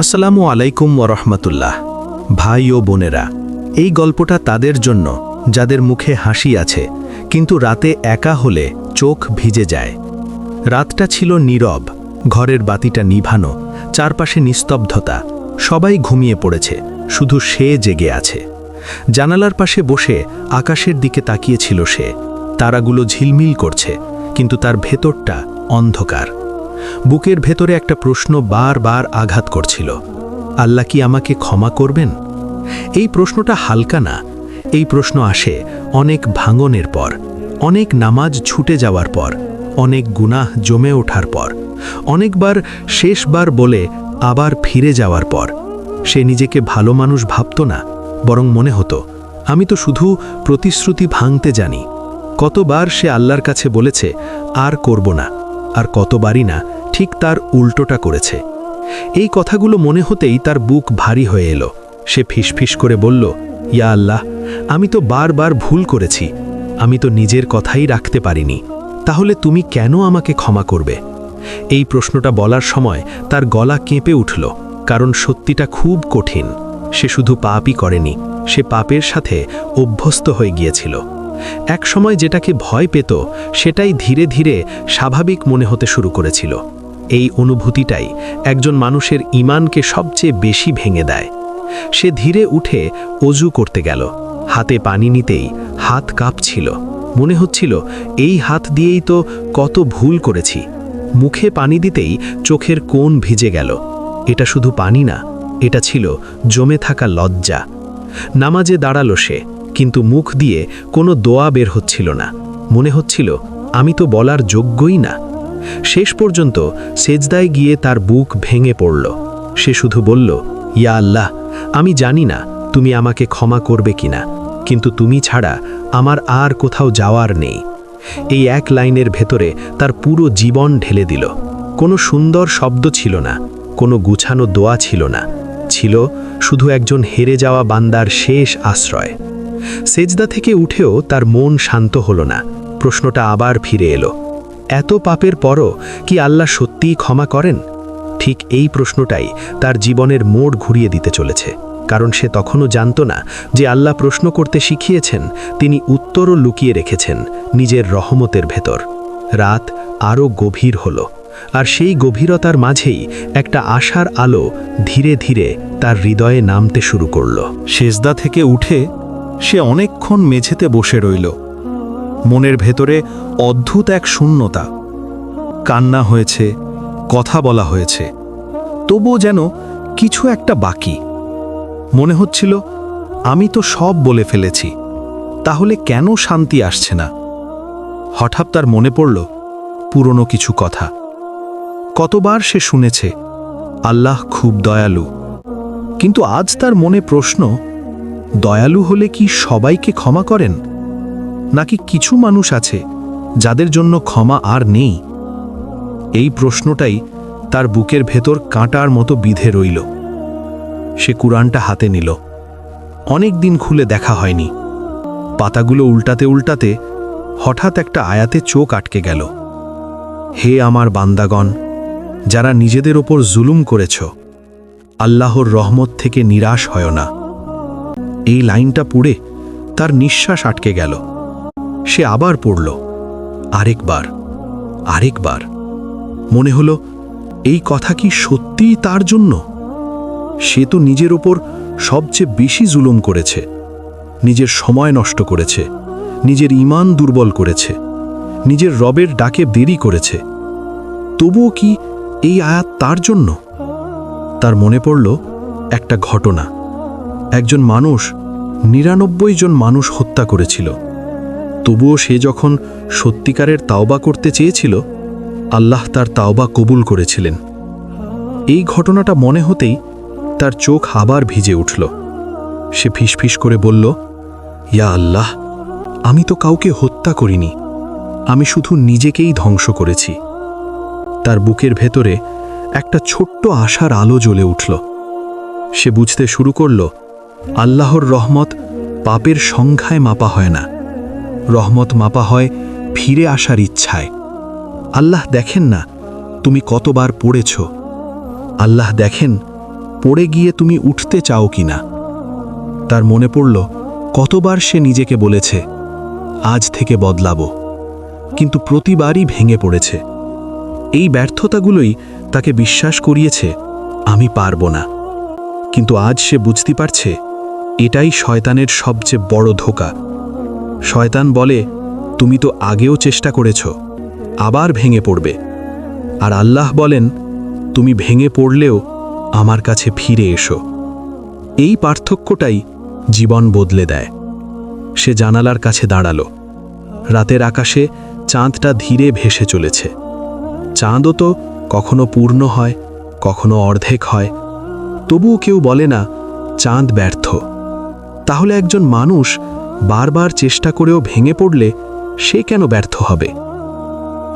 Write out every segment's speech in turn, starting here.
আসসালামু আলাইকুম ওরহমতুল্লাহ ভাই ও বোনেরা, এই গল্পটা তাদের জন্য, যাদের মুখে হাসি আছে, কিন্তু রাতে একা হলে চোখ ভিজে যায়। রাতটা ছিল নীরব, ঘরের বাতিটা নিভানো, চারপাশে নিস্তব্ধতা, সবাই ঘুমিয়ে পড়েছে, শুধু সে জেগে আছে। জানালার পাশে বসে আকাশের দিকে তাকিয়েছিল সে, তারাগুলো ঝিলমিল করছে, কিন্তু তার ভেতরটা অন্ধকার। বুকের ভেতরে একটা প্রশ্ন বারবার আঘাত করছিল। আল্লাহ কি আমাকে ক্ষমা করবেন? এই প্রশ্নটা হালকা না। এই প্রশ্ন আসে অনেক ভাঙনের পর, অনেক নামাজ ছুটে যাওয়ার পর, অনেক গুনাহ জমে ওঠার পর, অনেকবার শেষবার বলে আবার ফিরে যাওয়ার পর। সে নিজেকে ভালো মানুষ ভাবত না, বরং মনে হতো, আমি তো শুধু প্রতিশ্রুতি ভাঙতে জানি। কতবার সে আল্লাহর কাছে বলেছে, আর করব না। আর কতবারই না ঠিক তার উল্টোটা করেছে। এই কথাগুলো মনে হতেই তার বুক ভারী হয়ে এলো। সে ফিসফিস করে বলল, ইয়া আল্লাহ, আমি তো বারবার ভুল করেছি। আমি তো নিজের কথাই রাখতে পারিনি। তাহলে তুমি কেন আমাকে ক্ষমা করবে? এই প্রশ্নটা বলার সময় তার গলা কেঁপে উঠল, কারণ সত্যিটা খুব কঠিন। সে শুধু পাপই করেনি, সে পাপের সাথে অভ্যস্ত হয়ে গিয়েছিল। এক সময় যেটাকে ভয় পেত, সেটাই ধীরে ধীরে স্বাভাবিক মনে হতে শুরু করেছিল। এই অনুভূতিটাই একজন মানুষের ইমানকে সবচেয়ে বেশি ভেঙে দেয়। সে ধীরে উঠে অজু করতে গেল। হাতে পানি নিতেই হাত কাঁপছিল। মনে হচ্ছিল, এই হাত দিয়েই তো কত ভুল করেছি। মুখে পানি দিতেই চোখের কোণ ভিজে গেল। এটা শুধু পানি না, এটা ছিল জমে থাকা লজ্জা। নামাজে দাঁড়াল সে। কিন্তু মুখ দিয়ে কোনো দোয়া বের হচ্ছিল না। মনে হচ্ছিল, আমি তো বলার যোগ্যই না। শেষ পর্যন্ত সেজদায় গিয়ে তার বুক ভেঙে পড়ল। সে শুধু বলল, ইয়া আল্লাহ, আমি জানি না তুমি আমাকে ক্ষমা করবে কিনা, কিন্তু তুমি ছাড়া আমার আর কোথাও যাওয়ার নেই। এই এক লাইনের ভেতরে তার পুরো জীবন ঢেলে দিল। কোনো সুন্দর শব্দ ছিল না, কোনো গুছানো দোয়া ছিল না, ছিল শুধু একজন হেরে যাওয়া বান্দার শেষ আশ্রয়। সেজদা থেকে উঠেও তার মন শান্ত হলো না। প্রশ্নটা আবার ফিরে এলো, এত পাপের পরও কি আল্লাহ সত্যিই ক্ষমা করেন? ঠিক এই প্রশ্নটাই তার জীবনের মোড় ঘুরিয়ে দিতে চলেছে, কারণ সে তখনও জানত না যে আল্লাহ প্রশ্ন করতে শিখিয়েছেন, তিনি উত্তরও লুকিয়ে রেখেছেন নিজের রহমতের ভেতর। রাত আরও গভীর হল, আর সেই গভীরতার মাঝেই একটা আশার আলো ধীরে ধীরে তার হৃদয়ে নামতে শুরু করল। সেজদা থেকে উঠে সে অনেকক্ষণ মেঝেতে বসে রইল। মনের ভেতরে অদ্ভুত এক শূন্যতা। কান্না হয়েছে, কথা বলা হয়েছে। তবুও যেন কিছু একটা বাকি। মনে হচ্ছিল, আমি তো সব বলে ফেলেছি, তাহলে কেন শান্তি আসছে না? হঠাৎ তার মনে পড়ল, পুরনো কিছু কথা। কতবার সে শুনেছে, আল্লাহ খুব দয়ালু। কিন্তু আজ তার মনে প্রশ্ন দয়ালু হলে কি সবাইকে ক্ষমা করেন? নাকি কিছু মানুষ আছে যাদের জন্য ক্ষমা আর নেই? এই প্রশ্নটাই তার বুকের ভেতর কাঁটার মতো বিধে রইল। সে কুরআনটা হাতে নিল। অনেক দিন খুলে দেখা হয়নি। পাতাগুলো উল্টাতে উল্টাতে হঠাৎ একটা আয়াতে চোখ আটকে গেল। হে আমার বান্দাগণ, যারা নিজেদের ওপর জুলুম করেছ, আল্লাহর রহমত থেকে নিরাশ হয় না। এই লাইনটা পুড়ে তার নিঃশ্বাস আটকে গেল। সে আবার পড়ল। আরেকবার আরেকবার। মনে হলো, এই কথা কি সত্যিই তার জন্য? সে তো নিজের ওপর সবচেয়ে বেশি জুলুম করেছে। নিজের সময় নষ্ট করেছে। নিজের ইমান দুর্বল করেছে। নিজের রবের ডাকে দেরি করেছে। তবুও কি এই আয়াত তার জন্য? তার মনে পড়ল একটা ঘটনা। একজন মানুষ, নিরানব্বই জন মানুষ হত্যা করেছিল। তবুও সে যখন সত্যিকারের তাওবা করতে চেয়েছিল, আল্লাহ তার তাওবা কবুল করেছিলেন। এই ঘটনাটা মনে হতেই তার চোখ আবার ভিজে উঠল। সে ফিসফিস করে বলল, ইয়া আল্লাহ, আমি তো কাউকে হত্যা করিনি, আমি শুধু নিজেকেই ধ্বংস করেছি। তার বুকের ভেতরে একটা ছোট্ট আশার আলো জ্বলে উঠল। সে বুঝতে শুরু করল আল্লাহর রহমত পাপের সংখ্যায় মাপা হয় না। রহমত মাপা হয় ফিরে আসার ইচ্ছায়। আল্লাহ দেখেন না তুমি কতবার পড়েছ। আল্লাহ দেখেন পড়ে গিয়ে তুমি উঠতে চাও কিনা তার মনে পড়ল, কতবার সে নিজেকে বলেছে, আজ থেকে বদলাব। কিন্তু প্রতিবারই ভেঙে পড়েছে। এই ব্যর্থতাগুলোই তাকে বিশ্বাস করিয়েছে, আমি পারব না। কিন্তু আজ সে বুঝতে পারছে এটাই শয়তানের সবচেয়ে বড় ধোকা। শয়তান বলে, তুমি তো আগেও চেষ্টা করেছ, আবার ভেঙে পড়বে। আর আল্লাহ বলেন, তুমি ভেঙে পড়লেও আমার কাছে ফিরে এসো। এই পার্থক্যটাই জীবন বদলে দেয়। সে জানালার কাছে দাঁড়াল। রাতের আকাশে চাঁদটা ধীরে ভেসে চলেছে। চাঁদও তো কখনো পূর্ণ হয়, কখনো অর্ধেক হয়। তবুও কেউ বলে না, চাঁদ ব্যর্থ। তাহলে একজন মানুষ বারবার চেষ্টা করেও ভেঙে পড়লে সে কেন ব্যর্থ হবে?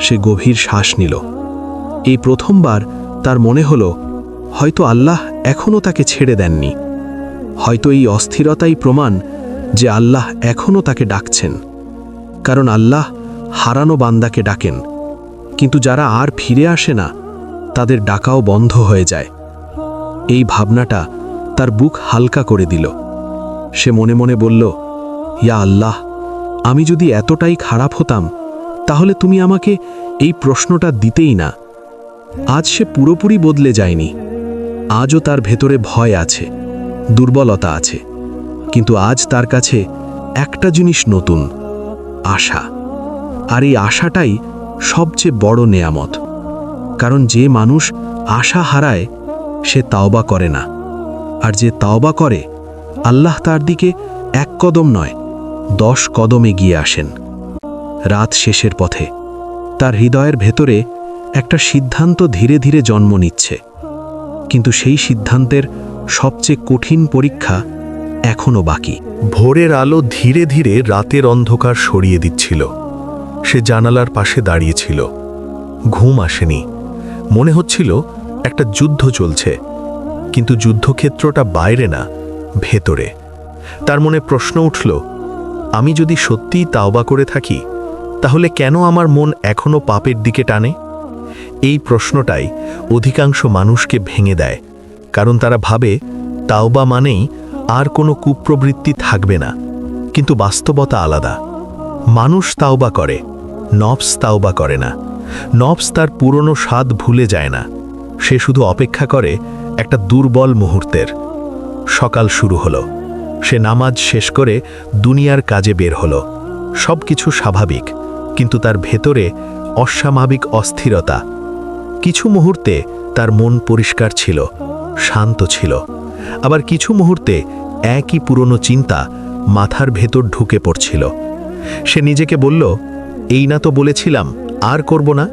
সে গভীর শ্বাস নিল। এই প্রথমবার তার মনে হল, হয়তো আল্লাহ এখনও তাকে ছেড়ে দেননি। হয়তো এই অস্থিরতাই প্রমাণ যে আল্লাহ এখনও তাকে ডাকছেন। কারণ আল্লাহ হারানো বান্দাকে ডাকেন। কিন্তু যারা আর ফিরে আসে না, তাদের ডাকাও বন্ধ হয়ে যায়। এই ভাবনাটা তার বুক হালকা করে দিল। সে মনে মনে বলল, ইয়া আল্লাহ, আমি যদি এতটাই খারাপ হতাম, তাহলে তুমি আমাকে এই প্রশ্নটা দিতেই না। আজ সে পুরোপুরি বদলে যায়নি। আজও তার ভেতরে ভয় আছে, দুর্বলতা আছে। কিন্তু আজ তার কাছে একটা জিনিস নতুন, আশা। আর এই আশাটাই সবচেয়ে বড় নেয়ামত। কারণ যে মানুষ আশা হারায়, সে তাওবা করে না। আর যে তাওবা করে আল্লাহ তার দিকে এক কদম নয়, দশ কদম এগিয়ে আসেন। রাত শেষের পথে তার হৃদয়ের ভেতরে একটা সিদ্ধান্ত ধীরে ধীরে জন্ম নিচ্ছে। কিন্তু সেই সিদ্ধান্তের সবচেয়ে কঠিন পরীক্ষা এখনও বাকি। ভোরের আলো ধীরে ধীরে রাতের অন্ধকার সরিয়ে দিচ্ছিল। সে জানালার পাশে দাঁড়িয়েছিল। ঘুম আসেনি। মনে হচ্ছিল একটা যুদ্ধ চলছে। কিন্তু যুদ্ধক্ষেত্রটা বাইরে না। ভেতরে। তার মনে প্রশ্ন উঠল, আমি যদি সত্যিই তাওবা করে থাকি, তাহলে কেন আমার মন এখনও পাপের দিকে টানে? এই প্রশ্নটাই অধিকাংশ মানুষকে ভেঙে দেয়, কারণ তারা ভাবে, তাওবা মানেই আর কোনো কুপ্রবৃত্তি থাকবে না। কিন্তু বাস্তবতা আলাদা। মানুষ তাওবা করে নবস তাওবা করে না। নবস তার পুরনো স্বাদ ভুলে যায় না। সে শুধু অপেক্ষা করে একটা দুর্বল মুহূর্তের। সকাল শুরু হলো। সে নামাজ শেষ করে দুনিয়ার কাজে বের হলো। সব কিছু স্বাভাবিক, কিন্তু তার ভেতরে অস্বাভাবিক অস্থিরতা। কিছু মুহূর্তে তার মন পরিষ্কার ছিল, শান্ত ছিল। আবার কিছু মুহূর্তে একই পুরনো চিন্তা মাথার ভেতর ঢুকে পড়ছিল। সে নিজেকে বলল, এই না তো বলেছিলাম, আর করব না।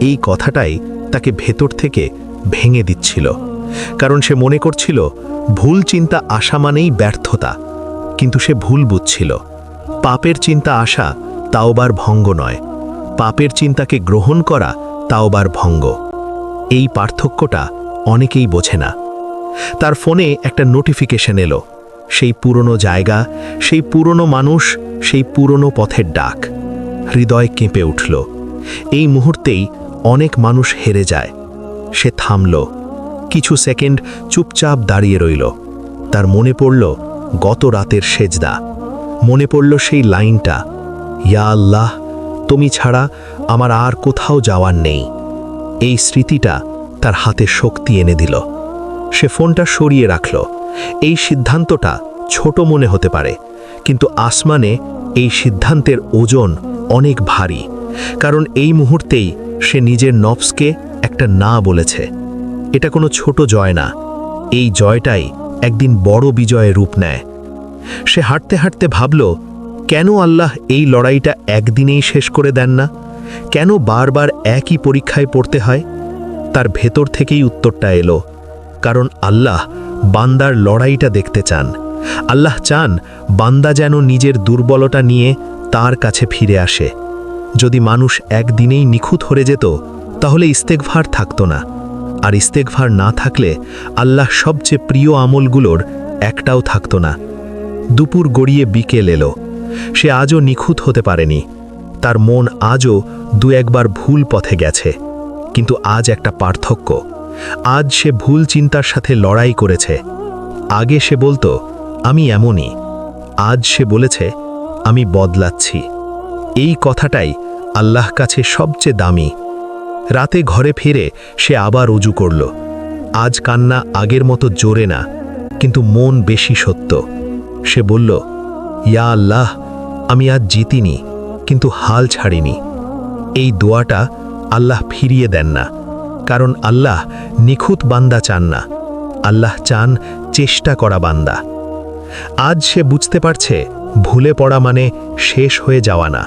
এই কথাটাই তাকে ভেতর থেকে ভেঙে দিচ্ছিল। কারণ সে মনে করছিল ভুল চিন্তা আসা মানেই ব্যর্থতা, কিন্তু সে ভুল বুঝছিল। পাপের চিন্তা আসা তাওবার ভঙ্গ নয়। পাপের চিন্তাকে গ্রহণ করা তাওবার ভঙ্গ। এই পার্থক্যটা অনেকেই বোঝে না। তার ফোনে একটা নোটিফিকেশন এলো, সেই পুরনো জায়গা, সেই পুরনো মানুষ, সেই পুরনো পথের ডাক। হৃদয় কেঁপে উঠল। এই মুহূর্তেই অনেক মানুষ হেরে যায়। সে থামল। কিছু সেকেন্ড চুপচাপ দাঁড়িয়ে রইল। তার মনে পড়ল গত রাতের সেজদা। মনে পড়ল সেই লাইনটা, ইয়া আল্লাহ, তুমি ছাড়া আমার আর কোথাও যাওয়ার নেই। এই স্মৃতিটা তার হাতে শক্তি এনে দিল। সে ফোনটা সরিয়ে রাখল। এই সিদ্ধান্তটা ছোট মনে হতে পারে, কিন্তু আসমানে এই সিদ্ধান্তের ওজন অনেক ভারী, কারণ এই মুহূর্তেই সে নিজের নফসকে একটা না বলেছে। এটা কোনো ছোট জয় না। এই জয়টাই একদিন বড় বিজয়ে রূপ নেয়। সে হাঁটতে হাঁটতে ভাবল, কেন আল্লাহ এই লড়াইটা একদিনেই শেষ করে দেন না? কেন বারবার একই পরীক্ষায় পড়তে হয়? তার ভেতর থেকেই উত্তরটা এলো, কারণ আল্লাহ বান্দার লড়াইটা দেখতে চান। আল্লাহ চান বান্দা যেন নিজের দুর্বলতা নিয়ে তার কাছে ফিরে আসে। যদি মানুষ একদিনেই নিখুঁত হয়ে যেত, তাহলে ইস্তেকভার থাকতো না। আর ইস্তেকভার না থাকলে আল্লাহ সবচেয়ে প্রিয় আমলগুলোর একটাও থাকতো না। দুপুর গড়িয়ে বিকেল এলো। সে আজও নিখুঁত হতে পারেনি। তার মন আজও দু একবার ভুল পথে গেছে। কিন্তু আজ একটা পার্থক্য। আজ সে ভুল চিন্তার সাথে লড়াই করেছে। আগে সে বলতো, আমি এমনই। আজ সে বলেছে, আমি বদলাচ্ছি। এই কথাটাই আল্লাহ কাছে সবচেয়ে দামি। রাতে ঘরে ফিরে সে আবার উজু করল। আজ কান্না আগের মতো জোরে না, কিন্তু মন বেশি সত্য। সে বলল, ইয়া আল্লাহ, আমি আজ জিতিনি, কিন্তু হাল ছাড়িনি। এই দোয়াটা আল্লাহ ফিরিয়ে দেন না, কারণ আল্লাহ নিখুঁত বান্দা চান না। আল্লাহ চান চেষ্টা করা বান্দা। আজ সে বুঝতে পারছে, ভুলে পড়া মানে শেষ হয়ে যাওয়া না।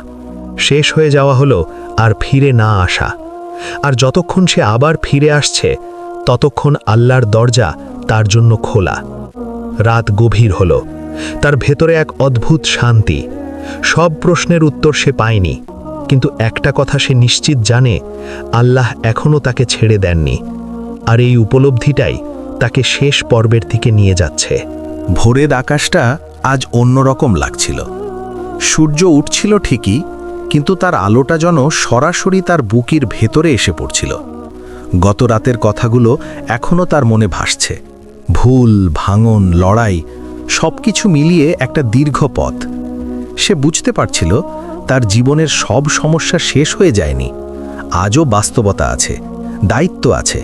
শেষ হয়ে যাওয়া হলো আর ফিরে না আসা। আর যতক্ষণ সে আবার ফিরে আসছে, ততক্ষণ আল্লাহর দরজা তার জন্য খোলা। রাত গভীর হল। তার ভেতরে এক অদ্ভুত শান্তি। সব প্রশ্নের উত্তর সে পায়নি, কিন্তু একটা কথা সে নিশ্চিত জানে, আল্লাহ এখনও তাকে ছেড়ে দেননি। আর এই উপলব্ধিটাই তাকে শেষ পর্বের দিকে নিয়ে যাচ্ছে। ভোরের আকাশটা আজ অন্যরকম লাগছিল। সূর্য উঠছিল ঠিকই কিন্তু তার আলোটা যেন সরাসরি তার বুকির ভেতরে এসে পড়ছিল। গত রাতের কথাগুলো এখনও তার মনে ভাসছে। ভুল, ভাঙন, লড়াই সব কিছু মিলিয়ে একটা দীর্ঘ পথ। সে বুঝতে পারছিল তার জীবনের সব সমস্যা শেষ হয়ে যায়নি। আজও বাস্তবতা আছে, দায়িত্ব আছে।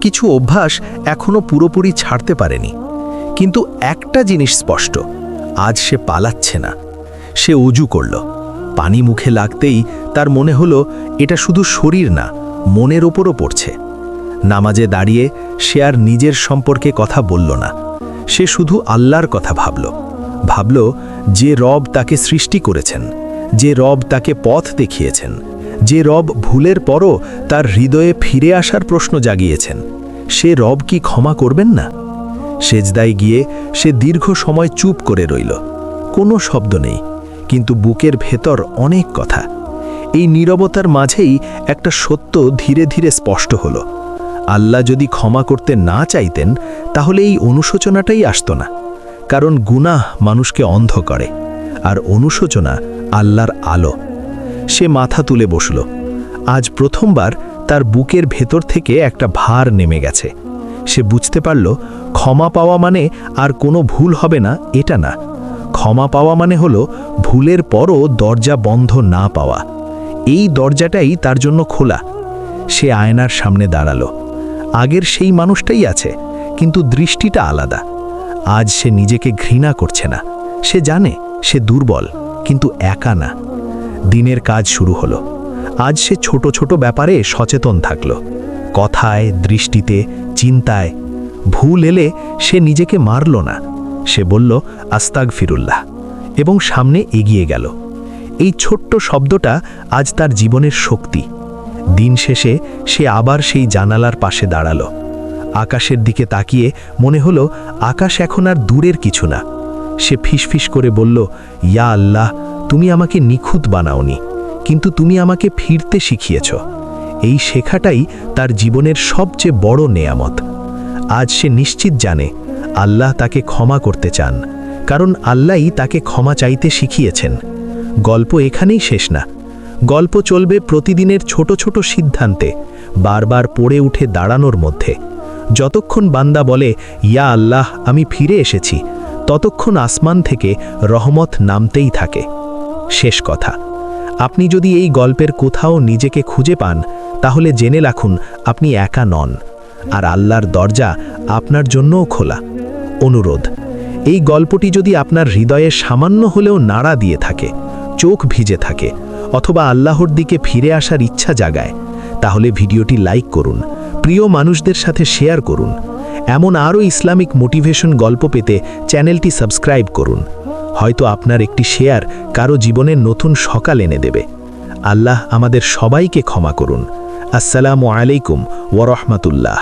কিছু অভ্যাস এখনও পুরোপুরি ছাড়তে পারেনি। কিন্তু একটা জিনিস স্পষ্ট, আজ সে পালাচ্ছে না। সে উজু করল। পানি মুখে লাগতেই তার মনে হলো এটা শুধু শরীর না, মনের ওপরও পড়ছে। নামাজে দাঁড়িয়ে সে আর নিজের সম্পর্কে কথা বলল না। সে শুধু আল্লাহর কথা ভাবল। ভাবল যে রব তাকে সৃষ্টি করেছেন, যে রব তাকে পথ দেখিয়েছেন, যে রব ভুলের পরও তার হৃদয়ে ফিরে আসার প্রশ্ন জাগিয়েছেন। সে রব কি ক্ষমা করবেন না? সেজদায় গিয়ে সে দীর্ঘ সময় চুপ করে রইল। কোনো শব্দ নেই। কিন্তু বুকের ভেতর অনেক কথা। এই নীরবতার মাঝেই একটা সত্য ধীরে ধীরে স্পষ্ট হলো। আল্লাহ যদি ক্ষমা করতে না চাইতেন, তাহলে এই অনুশোচনাটাই আসতো না। কারণ গুনাহ মানুষকে অন্ধ করে, আর অনুশোচনা আল্লাহর আলো। সে মাথা তুলে বসল। আজ প্রথমবার তার বুকের ভেতর থেকে একটা ভার নেমে গেছে। সে বুঝতে পারল, ক্ষমা পাওয়া মানে আর কোনো ভুল হবে না, এটা না। ক্ষমা পাওয়া মানে হলো ভুলের পরও দরজা বন্ধ না পাওয়া। এই দরজাটাই তার জন্য খোলা। সে আয়নার সামনে দাঁড়াল। আগের সেই মানুষটাই আছে, কিন্তু দৃষ্টিটা আলাদা। আজ সে নিজেকে ঘৃণা করছে না। সে জানে সে দুর্বল, কিন্তু একা না। দিনের কাজ শুরু হলো। আজ সে ছোট ছোট ব্যাপারে সচেতন থাকল। কথায়, দৃষ্টিতে, চিন্তায় ভুল এলে সে নিজেকে মারল না। সে বলল আস্তাগ ফিরুল্লাহ এবং সামনে এগিয়ে গেল। এই ছোট্ট শব্দটা আজ তার জীবনের শক্তি। দিন শেষে সে আবার সেই জানালার পাশে দাঁড়াল। আকাশের দিকে তাকিয়ে মনে হলো, আকাশ এখন আর দূরের কিছু না। সে ফিসফিস করে বলল, ইয়া আল্লাহ, তুমি আমাকে নিখুঁত বানাওনি, কিন্তু তুমি আমাকে ফিরতে শিখিয়েছ। এই শেখাটাই তার জীবনের সবচেয়ে বড় নেয়ামত। আজ সে নিশ্চিত জানে আল্লাহ তাকে ক্ষমা করতে চান, কারণ আল্লাহই তাকে ক্ষমা চাইতে শিখিয়েছেন। গল্প এখানেই শেষ না। গল্প চলবে প্রতিদিনের ছোট ছোট সিদ্ধান্তে, বারবার পড়ে উঠে দাঁড়ানোর মধ্যে। যতক্ষণ বান্দা বলে, ইয়া আল্লাহ, আমি ফিরে এসেছি, ততক্ষণ আসমান থেকে রহমত নামতেই থাকে। শেষ কথা। আপনি যদি এই গল্পের কোথাও নিজেকে খুঁজে পান, তাহলে জেনে রাখুন, আপনি একা নন। আর আল্লাহর দরজা আপনার জন্যও খোলা। অনুরোধ। এই গল্পটি যদি আপনার হৃদয়ে সামান্য হলেও নাড়া দিয়ে থাকে, চোখ ভিজে থাকে, অথবা আল্লাহর দিকে ফিরে আসার ইচ্ছা জাগায়, তাহলে ভিডিওটি লাইক করুন, প্রিয় মানুষদের সাথে শেয়ার করুন। এমন আরও ইসলামিক মোটিভেশন গল্প পেতে চ্যানেলটি সাবস্ক্রাইব করুন। হয়তো আপনার একটি শেয়ার কারও জীবনের নতুন সকাল এনে দেবে। আল্লাহ আমাদের সবাইকে ক্ষমা করুন। আসসালামু আলাইকুম ওরহমতুল্লাহ